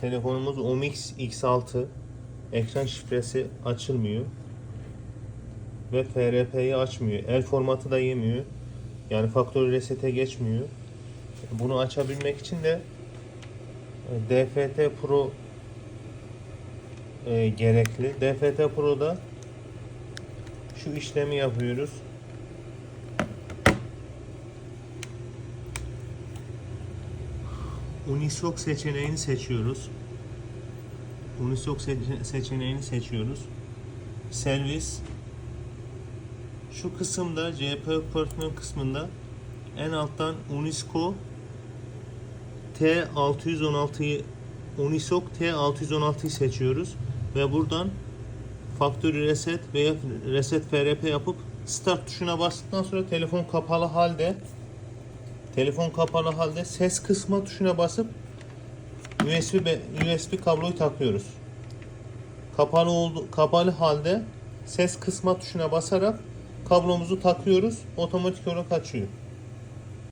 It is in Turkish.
Telefonumuz Omix X6. Ekran şifresi açılmıyor. Ve FRP'yi açmıyor. El formatı da yemiyor. Yani faktörü resete geçmiyor. Bunu açabilmek için de e, DFT Pro e, gerekli. DFT Pro'da şu işlemi yapıyoruz. Unisoc seçeneğini seçiyoruz. Unisoc seçe- seçeneğini seçiyoruz. Servis şu kısımda CP Apartman kısmında en alttan Unisco T616'yı Unisoc T616'yı seçiyoruz ve buradan Factory Reset veya Reset FRP yapıp Start tuşuna bastıktan sonra telefon kapalı halde telefon kapalı halde ses kısma tuşuna basıp USB USB kabloyu takıyoruz. Kapalı oldu kapalı halde ses kısma tuşuna basarak kablomuzu takıyoruz. Otomatik olarak açıyor.